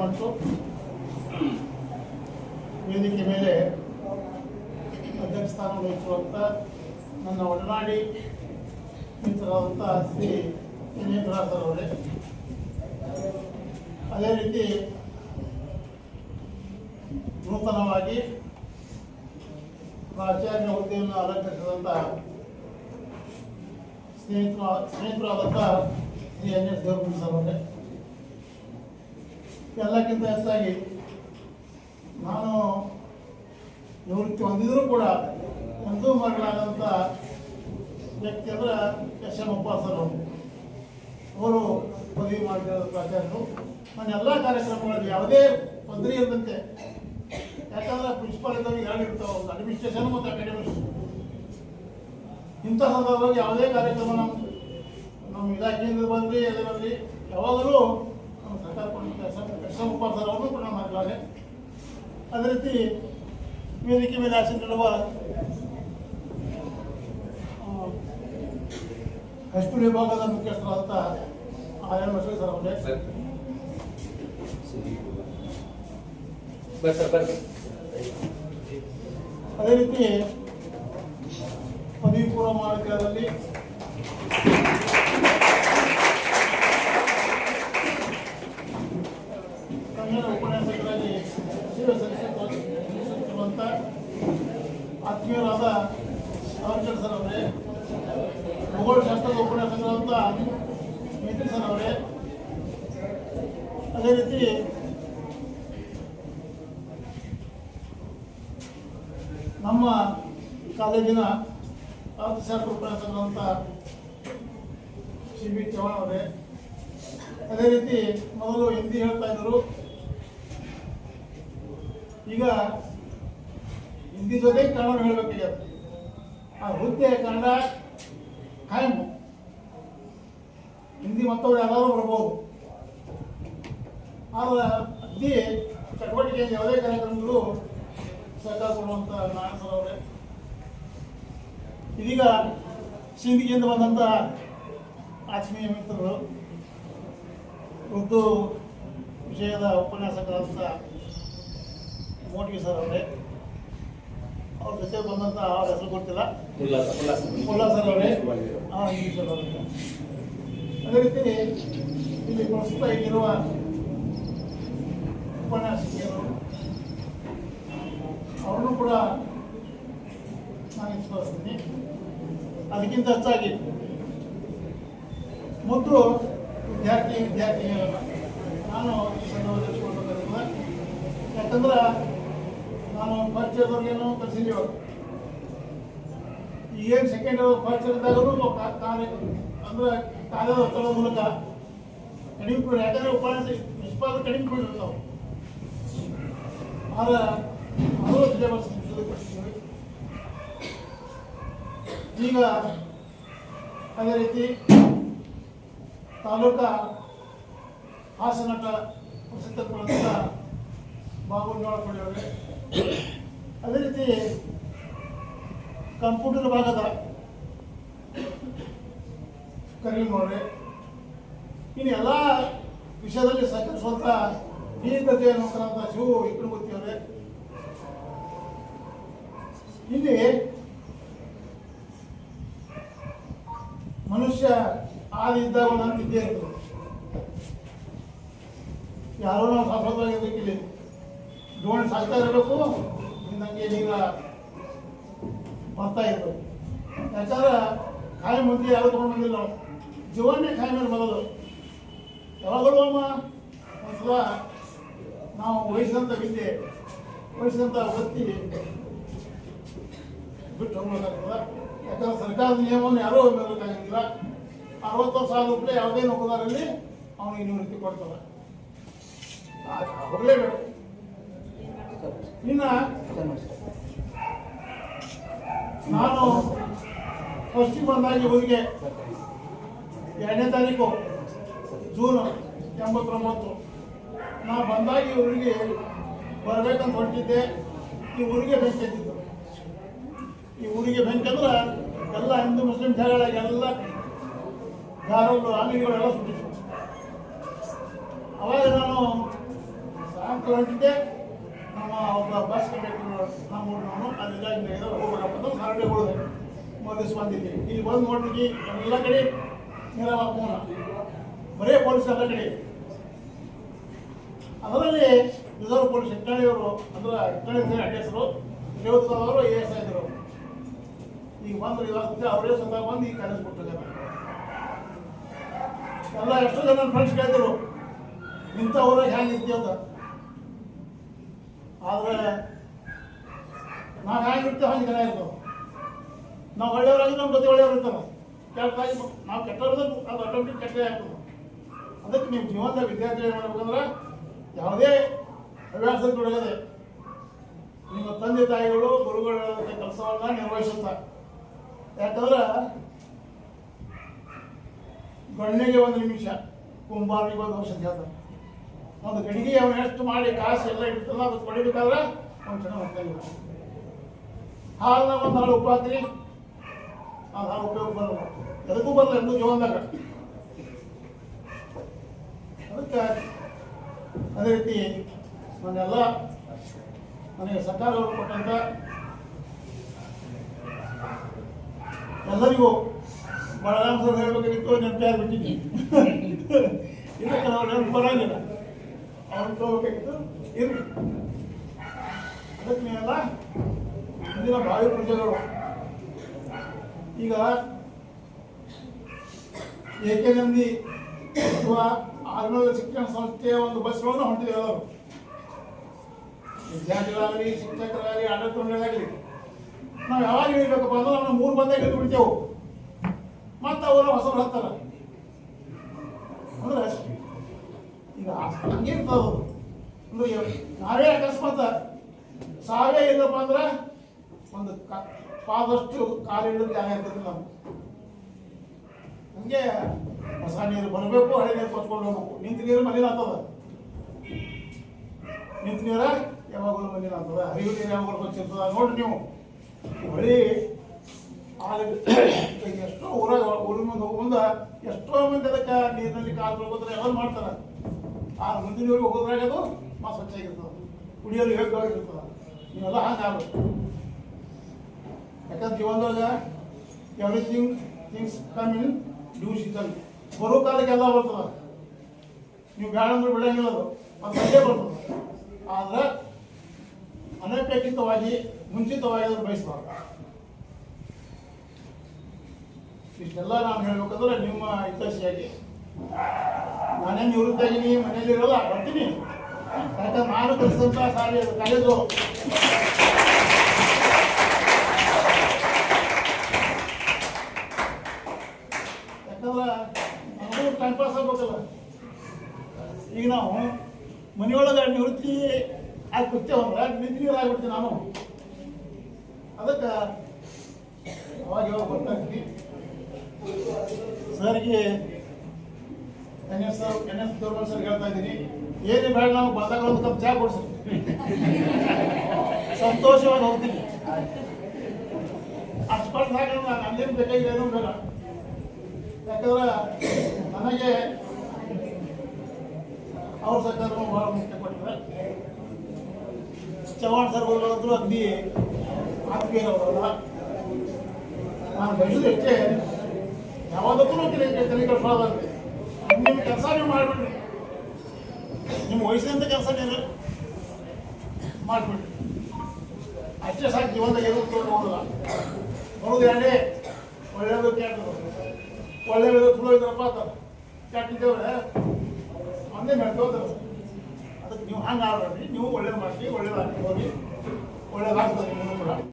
ಮತ್ತು ವೇದಿಕೆ ಮೇಲೆ ಅಧ್ಯಕ್ಷ ಸ್ಥಾನ ವಹಿಸುವಂಥ ನನ್ನ ಒಡನಾಡಿ ಮಿತ್ರರಾದಂಥ ಶ್ರೀ ವಿಜೇಂದ್ರ ಸರ್ ಅವರೇ. ಅದೇ ರೀತಿ ನೂತನವಾಗಿ ಪ್ರಾಚಾರ್ಯ ಹುದ್ದೆಯನ್ನು ಅಲಂಕರಿಸಿದಂಥ ಸ್ನೇಹಿತರು ಸ್ನೇಹಿತರಾದಂಥ ಶ್ರೀ ಎನ್ ಎಸ್ ಸರ್ ಅವರೇ. ಎಲ್ಲಕ್ಕಿಂತ ಹೆಚ್ಚಾಗಿ ನಾನು ನಿವೃತ್ತಿ ಹೊಂದಿದ್ರು ಕೂಡ ಎಂದೂ ಮಗಳಾದಂಥ ವ್ಯಕ್ತಿ ಅಂದ್ರೆ ಎಂ ಸರ್ ಅವರು. ಪದವಿ ಮಾಡಿದ ಪ್ರಾಚಾರ್ಯರು. ನನ್ನ ಎಲ್ಲ ಕಾರ್ಯಕ್ರಮಗಳಲ್ಲಿ ಯಾವುದೇ ತೊಂದರೆ ಇರದಂತೆ ಯಾಕಂದ್ರೆ ಪ್ರಿನ್ಸಿಪಾಲ್ ಇದ್ದವ್ರಿಗೆ ಎರಡು ಇರ್ತಾವೆ ಒಂದು ಅಡ್ಮಿನಿಸ್ಟ್ರೇಷನ್ ಮತ್ತು ಅಕಾಡೆಮಿಕ್ಸ್ ಇಂಥ ಸಂದರ್ಭದಲ್ಲಿ ಯಾವುದೇ ಕಾರ್ಯಕ್ರಮ ನಮ್ಮ ನಮ್ಮ ಇಲಾಖೆಯಿಂದ ಬರಲಿ ಎಲ್ಲ ಯಾವಾಗಲೂ ನಮ್ಮ ಸರ್ಕಾರ ಕೊಡುತ್ತೆ ಎಸ್ ಎಂ ಸರ್ ಅವ್ರನ್ನೂ ಕೂಡ ಮಾಡಲಾರೆ ಅದೇ ರೀತಿ ವೇದಿಕೆ ಮೇಲೆ ಆಸೀನರಿರುವ ಹೈಸ್ಕೂಲ್ ವಿಭಾಗದ ಮುಖ್ಯಸ್ಥರಾದಂಥ ಆರ್ ಎಂ ಅಶ್ವಥ್ ಸರ್ ಅವರೇ ಬರ್ರಿ ಸರ್ ಬರ್ರಿ ಅದೇ ರೀತಿ ಪದವಿ ಪೂರ್ವ ಮಾರ್ಗದಲ್ಲಿ ಕನ್ನಡ ಉಪನ್ಯಾಸಕರಾಗಿ ಸೇವೆ ಸಲ್ಲಿಸುತ್ತಿರುವಂಥ ಆತ್ಮೀಯರಾದ ಸಾವರ್ಕರ್ ಸರ್ ಅವರೇ ಭೂಗೋಳಶಾಸ್ತ್ರದ ಉಪನ್ಯಾಸಕರಾದಂಥ ಮಿತ್ರ ಸರ್ ಅವರೇ ಅದೇ ರೀತಿ ನಮ್ಮ ಕಾಲೇಜಿನ ಅರ್ಥಶಾಸ್ತ್ರ ಉಪನ್ಯಾಸಕರಾದಂಥ ಸಿ ಬಿ ಚೌಹಾಣ್ ಅವರೇ, ಅದೇ ರೀತಿ ಮೊದಲು ಹಿಂದಿ ಹೇಳ್ತಾ ಇದ್ದರು. ಈಗ ಹಿಂದಿ ಜೊತೆ ಕನ್ನಡ ಹೇಳಬೇಕಿದೆ. ಆ ಹುದ್ದೆ ಕನ್ನಡ ಕಾಯಂ ಹಿಂದಿ ಮತ್ತವ್ರು ಯಾರಾದರೂ ಬರ್ಬೋದು. ಆದ್ರೆ ಅತಿ ಚಟುವಟಿಕೆ ಯಾವುದೇ ಕಾರ್ಯಕ್ರಮಗಳು ಸಹಕಾರ ಕೊಡುವಂಥ ಸರ್ ಅವರೇ. ಇದೀಗ ಸಿಂಧಿಗೆಯಿಂದ ಬಂದಂಥ ಆತ್ಮೀಯ ಮಿತ್ರರು, ಉರ್ದು ವಿಷಯದ ಉಪನ್ಯಾಸಕರಾದಂಥ ಮೋಟಿಗೆ ಸರ್ ಅವರೇ. ಅವ್ರ ಜೊತೆ ಬಂದಂಥ ಅವ್ರ ಹೆಸರು ಕೊಡ್ತಿಲ್ಲ ಉಲ್ಲಾಸ ಸರ್ ಅವರೇ. ಸರ್ ಅವರೇ. ಅದೇ ರೀತಿ ಇಲ್ಲಿ ಪ್ರಸ್ತುತ ಈಗಿರುವ ಉಪನ್ಯಾಸಕಿಯರು ಅವ್ರನ್ನೂ ಕೂಡ ನಾನು ಅದಕ್ಕಿಂತ ಹೆಚ್ಚಾಗಿ ಮೊದಲು ವಿದ್ಯಾರ್ಥಿ ವಿದ್ಯಾರ್ಥಿನಿಯರನ್ನ ನಾನು ಈ ಸಂದರ್ಭದಲ್ಲಿ ಯಾಕಂದ್ರೆ ನಾನು ಪರಿಚಯದವ್ರಿಗೇನು ಕಲಿಸಿದೀವ ಈಗೇನು ಸೆಕೆಂಡ್ ಇಯರ್ದಾಗೂ ಕಾರ್ಯ ಅಂದ್ರೆ ಕಾಲದ ಒತ್ತಡದ ಮೂಲಕ ಕಡಿಮೆ ಕೊಡಿ ಯಾಕಂದ್ರೆ ಉಪನ್ಯಾಸ ನಿಷ್ಪಾದ ಕಡಿಮೆ ಸಿಲೆಬಸ್ ಕೊಡ್ತೀವಿ ಈಗ ಅದೇ ರೀತಿ ತಾಲೂಕ ಹಾಸನಟ ಪ್ರಸಿದ್ಧ ಪಡೆದಂಥ ಬಾಬುನೋಳ ಪಡೆಯವ್ರೆ, ಅದೇ ರೀತಿ ಕಂಪ್ಯೂಟರ್ ಭಾಗದ ಕರೀಂ ಅವರೇ ಇನ್ನು ಎಲ್ಲ ವಿಷಯದಲ್ಲಿ ಸಹಕರಿಸುವಂಥ ನೀತಿಯ ನೌಕರಂತ ಶಿವು ಇಕ್ಕಣಗುತ್ತಿ ಅವರೇ ಇಲ್ಲಿ ಮನುಷ್ಯ ಒಂದೊಂದು ಇದ್ದೇ ಇರ್ತದೆ ಯಾರೋ ನಾವು ಶಾಶ್ವತವಾಗಿರ್ಬೇಕು ಇಲ್ಲಿ ದೋಣಿ ಸಾಕ್ತಾ ಇರಬೇಕು ನಂಗೆ ಈಗ ಬರ್ತಾ ಇರ್ಬೇಕು. ಯಾಕಂದ್ರೆ ಕಾಯಿ ಮುಂದೆ ಯಾರು ತೊಗೊಂಡು ಬಂದಿಲ್ಲ ನಾವು ಜೀವನೇ ಕಾಯಿ ಮೇಲೆ ಮೊದಲು ಯಾವಾಗಲೂ ಅಮ್ಮ ಒಂದ್ಸಲ ನಾವು ವಹಿಸಿದಂಥ ವಿದ್ಯೆ ವಹಿಸಿದಂಥ ವೃತ್ತಿ ಬಿಟ್ಟು ಹೋಗ್ಬೇಕಾಗ್ತದೆ ಯಾಕಂದ್ರೆ ಸರ್ಕಾರದ ನಿಯಮವನ್ನು ಯಾರೂ ಹೋಗ್ಬೇಕಾಗಿಲ್ಲ ಅರವತ್ತು ವರ್ಷ ಕೂಡಲೇ ಯಾವುದೇ ನೌಕರರಲ್ಲಿ ಅವನಿಗೆ ನಿವೃತ್ತಿ ಕೊಡ್ತಾರೆ. ಹೋಗಲೇಬೇಕು ಇನ್ನು ನಾನು ಫಸ್ಟಿಗೆ ಬಂದಾಗ ಊರಿಗೆ ಎರಡನೇ ತಾರೀಕು, ಜೂನ್ ಎಂಬತ್ತೊಂಬತ್ತು. ನಾ ಬಂದಾಗ ಇವರಿಗೆ ಬರಬೇಕಂತ ಹೊರಟಿದ್ದೆ. ಈ ಊರಿಗೆ ಈ ಊರಿಗೆ ಬೆಂಕಿ ಅಂದ್ರೆ ಎಲ್ಲ ಹಿಂದೂ ಮುಸ್ಲಿಂ ಜಗಳ ಎಲ್ಲ ದಾರಗಳು ಅಂಗಡಿಗಳೆಲ್ಲ ಸುಟ್ಟಿತ್ತು ಅವಾಗ ನಾನು ಹೊಂಟಿದ್ದೆ ನಮ್ಮ ಒಬ್ಬ ಬಸ್ ಕಂಡಕ್ಟರ್ ನಮ್ಮ ಊರಿನವನು ಅಲ್ಲಿಂದ ಹಿಂಗೆ ಹೋಗ್ಬೇಕಪ್ಪ ಅಂತ ಸಾರಡೆ ಹೋದೆ. ಮೊದಲು ಬಂದಿದ್ದೆ. ಇಲ್ಲಿ ಬಂದು ನೋಡ್ಲಿಕ್ಕೆ ಎಲ್ಲ ಕಡೆ ನೀರವ ಪೂರ್ಣ ಬರೇ ಪೊಲೀಸ್ ಎಲ್ಲ ಕಡೆ. ಅದರಲ್ಲಿ ರಿಸರ್ವ್ ಪೊಲೀಸ್ ಹೆಕ್ಕಳಿಯವರು ಅಂದ್ರೆ ಹೆಕ್ಕಳಿ ಅಂತ ಐವತ್ತು ಸಾವಿರ ಎ ಎಸ್ ಇದ್ರು ಈಗ ಬಂದ್ರೆ ಇವಾಗ ಅವರೇ ಸ್ವತಃ ಬಂದು ಈ ಕಾಲೇಜ್ ಕೊಟ್ಟಿದ್ದಾರೆ ಎಲ್ಲ ಎಷ್ಟೋ ಜನ ಫ್ರೆಂಡ್ಸ್ ಕೇಳಿದ್ರು ಇಂಥವ್ರ ಹೆಂಗಿರ್ತೀವಿ ಅಂತ. ಆದರೆ ನಾವು ಹೆಂಗಿರ್ತೀವಿ ಹಂಗೆ ಜನ ಇರ್ತಾವೆ. ನಾವು ಒಳ್ಳೆಯವರಾಗಿ ನಮ್ಮ ಜೊತೆ ಒಳ್ಳೆಯವ್ರು ಇರ್ತಾರೆ. ಕೆಟ್ಟಾಗಿ ನಾವು ಕೆಟ್ಟವ್ರದ್ದು ಅದು ಆಟೋಮೆಟಿಕ್ ಕೆಟ್ಟ ಆಗ್ತದೆ. ಅದಕ್ಕೆ ನೀವು ಜೀವನದ ವಿದ್ಯಾರ್ಥಿ ಮಾಡ್ಬೇಕಂದ್ರೆ ಯಾವುದೇ ಹವ್ಯಾಸ ತೊಡಗದೆ ನಿಮ್ಮ ತಂದೆ ತಾಯಿಗಳು ಗುರುಗಳ ಕೆಲಸವನ್ನು ನಿರ್ವಹಿಸುತ್ತಾರೆ ಯಾಕಂದ್ರೆ ಗಣ್ಣಿಗೆ ಒಂದು ನಿಮಿಷ, ಕುಂಬಾರಿಗೆ ಒಂದು ವರ್ಷ ಹೇಳ್ತಾರೆ ಒಂದು ಗಡಿಗೆ ಅವನು ಎಷ್ಟು ಮಾಡಿ ಕಾಸು ಎಲ್ಲ ಇಟ್ಟಲ್ಲ ಅದು ಕೊಡಿಬೇಕಾದ್ರೆ ಒಂದು ಚೆನ್ನಾಗಿ ಹೋಗ್ತಾಯಿಲ್ಲ ಹಾಲನ್ನ ಒಂದು ಹಾಲು ಉಪ್ಪಾತ್ರಿ ಆ ಉಪಯೋಗ ಬರಲ್ಲ. ಎದಕ್ಕೂ ಬರಲ್ಲ ಎಂದು ಜೀವನದಾಗ. ಅದಕ್ಕೆ ಅದೇ ರೀತಿ ನನ್ನೆಲ್ಲ ನನಗೆ ಸರ್ಕಾರವರು ಕೊಟ್ಟಂತ ಎಲ್ಲರಿಗೂ ಬಲರಾಮ್ ಸರ್ ಹೇಳ್ಬೇಕಾಗಿತ್ತು, ನೆನಪು ಆಗ್ಬಿಟ್ಟಿದ್ದೀನಿ ಇದಕ್ಕೆ ನಾವು ನೆನಪು ಬರೋಂಗಿಲ್ಲ. ಅವ್ರು ತಗೋಬೇಕಾಗಿತ್ತು ಇರ್ಲಿ. ಅದಕ್ಕೆ ನೀವೆಲ್ಲ ಮುಂದಿನ ಭಾವಿ ಪ್ರಜೆಗಳು. ಈಗ ಏಕೆ ನಂದಿ ಅಥವಾ ಆರ್ಮಲ್ ಶಿಕ್ಷಣ ಸಂಸ್ಥೆಯ ಒಂದು ಬಸ್ಗಳನ್ನು ಹೊಂದಿದೆ ಎಲ್ಲರೂ. ವಿದ್ಯಾರ್ಥಿಗಳಾಗಲಿ, ಶಿಕ್ಷಕರಾಗಲಿ, ಆಡಳಿತ ಮಂಡಳಿಯಾಗಲಿ ನಾವು ಯಾವಾಗ ಹಿಡಿಬೇಕಪ್ಪ ಅಂದ್ರೆ ನಾವು ಮೂರು ಬಂದೇ ಹಿಡಿದು ಬಿಡ್ತೇವೆ ಮತ್ತೆ ಅವರು ಹೊಸಬ್ರು ಹತ್ತಾರ. ಅಂದ್ರೆ ಈಗ ಹಂಗೆ ಇರ್ತದೆ ಅದು? ಅಂದ್ರೆ ನಾವೇ ಅಕಸ್ಮಾತ್ ಸಾವೇ ಇಲ್ಲಪ್ಪ ಅಂದ್ರೆ ಒಂದು ಕಾಲು ಹಿಡಿದ್ರೆ ಜಾಗ ಇರ್ತದೆ ನಾವು ಹಂಗೆ ಹೊಸ ನೀರು ಬರಬೇಕು, ಹಳೆ ನೀರು ಕೊಚ್ಕೊಂಡು ಹೋಗ್ಬೇಕು. ನಿಂತ ನೀರು ಮಲಿನ ಆಗ್ತದ. ನಿಂತ ನೀರ ಯಾವಾಗಲೂ ಮಲಿನ ಆಗ್ತದ. ಹರಿವು ನೀರು ಯಾವಾಗಲೂ ಕೊಚ್ಚಿರ್ತದ. ನೋಡ್ರಿ ನೀವು. ಹೊಳಿ ಎಷ್ಟೋ ಊರಾಗ ಊರಿನ ಮುಂದೆ ಹೋಗೋ ಮುಂದೆ ಎಷ್ಟೋ ಮಂದಿ ಅದಕ್ಕೆ ನೀರಿನಲ್ಲಿ ಕಾಲು ತೊಳ್ಕೊತಾರೆ ಎಲ್ಲ ಮಾಡ್ತಾರೆ. ಆ ಮುಂದಿನ ಊರಿಗೆ ಹೋಗೋದ್ರಾಗ ಅದು ಮಾ ಸ್ವಚ್ಛ ಆಗಿರ್ತದೆ ಕುಡಿಯಲು ಯೋಗ್ಯವಾಗಿರ್ತದೆ. ನೀವೆಲ್ಲ ಹಂಗೆ ಆಗ್ಬೇಕು. ಯಾಕಂದ್ರೆ ಜೀವನದಾಗ everything things come in due season ಬರೋ ಕಾಲಕ್ಕೆ ಎಲ್ಲ ಬರ್ತದ. ನೀವು ಬೇಡ ಅಂದ್ರೆ ಬಿಡಂಗಿಲ್ಲ ಅದು. ಅದು ಬರ್ತದೆ. ಆದರೆ ಅನಪೇಕ್ಷಿತವಾಗಿ ಮುಂಚಿತವಾಗಿ ಬಯಸಬಾರ್ದು ಇಷ್ಟೆಲ್ಲ ನಾನು ಹೇಳ್ಬೇಕಂದ್ರೆ ನಿಮ್ಮ ಹಿತೈಷಿಯಾಗಿ ನಾನೇನು ನಿವೃತ್ತಾಗಿನಿ ಮನೇಲಿ ಇರೋಲ್ಲ, ಬರ್ತೀನಿ. ಯಾಕಂದ್ರೆ ನಾನು ಕಲಿಸಿದಂಥ ಸಾರಿ ಕಾಲೇಜು. ಯಾಕಂದ್ರೆ ಟೈಮ್ ಪಾಸ್ ಆಗ್ಬೇಕಲ್ಲ. ಈಗ ನಾವು ಮನೆಯೊಳಗೆ ನಿವೃತ್ತಿ ಆಗಿ ಕೂತೇವಂದ್ರೆ ನಿಂತು ನೀರು ಆಗ್ಬಿಡ್ತೀನಿ ನಾನು. ಅದಕ್ಕೆ ಅವಾಗ ಯಾವಾಗ ಬರ್ತಾ ಇರ್ತೀನಿ ಸರ್ಗೆ N S N S Dorbal sir ಹೇಳ್ತಾ ಇದ್ದೀನಿ, ಏನೇ ಬೇಡ ನಾವು ಬಂದಾಗ ಒಂದು ಕಪ್ ಚಹಾ ಕೊಡ್ಸಿ. ಸಂತೋಷವಾಗಿ ಹೋಗ್ತೀನಿ. ಅಷ್ಟು ಪಟ್ಟು ಸಾಕು ನಾನು ಅಲ್ಲೇನು ಬೇಕಾಗಿಲ್ಲ, ಏನೂ ಬೇಡ. ಯಾಕಂದ್ರೆ ನನಗೆ ಅವ್ರ ಸರ್ಕಾರ ಭಾಳ ಮುಖ್ಯ ಕೊಟ್ಟಿದ್ದಾರೆ ಚವ್ಹಾಣ್ ಸರ್ ಬರೋದ್ರು ಅಗ್ದಿ ಆತ್ಮೀಯರವರಲ್ಲ ನಾನು ಬಯಸೋದು ಯಾವುದಕ್ಕೂ ತಲೆ ತಲೆ ಕೆಡಿಸ್ಕೊಳ್ಳೋದಂತೆ ನಿಮ್ಮ ಕೆಲಸ ನೀವು ಮಾಡಿಬಿಡ್ರಿ ನಿಮ್ಮ ವಯಸ್ಸಿನಂತ ಕೆಲಸ ನೀವು ಮಾಡಿಬಿಡ್ರಿ ಅಷ್ಟೇ ಸಾಕು ಜೀವನದಾಗ ತೊಗೊಂಡು ಹೋಗಲ್ಲ ಬರೋದು ಎರಡೇ ಒಳ್ಳೆಯದು ಕೆಟ್ಟದು ಒಳ್ಳೆಯದು ತುಳು ಇದ್ರಪ್ಪ ಅಂತ ಕೆಟ್ಟಿದ್ದೇವ್ರೆ ಒಂದೇ ಮೆಡ್ಕೋತಾರೆ ಅದಕ್ಕೆ ನೀವು ಹಂಗೆ ಆಡ್ರಿ ನೀವು ಒಳ್ಳೇದು ಮಾಡಿ ಒಳ್ಳೇದಾಗ್ತದೆ ಹೋಗಿ, ಒಳ್ಳೇದಾಗ್ತದೆ ನಿಮ್ಮನ್ನು ಕೂಡ.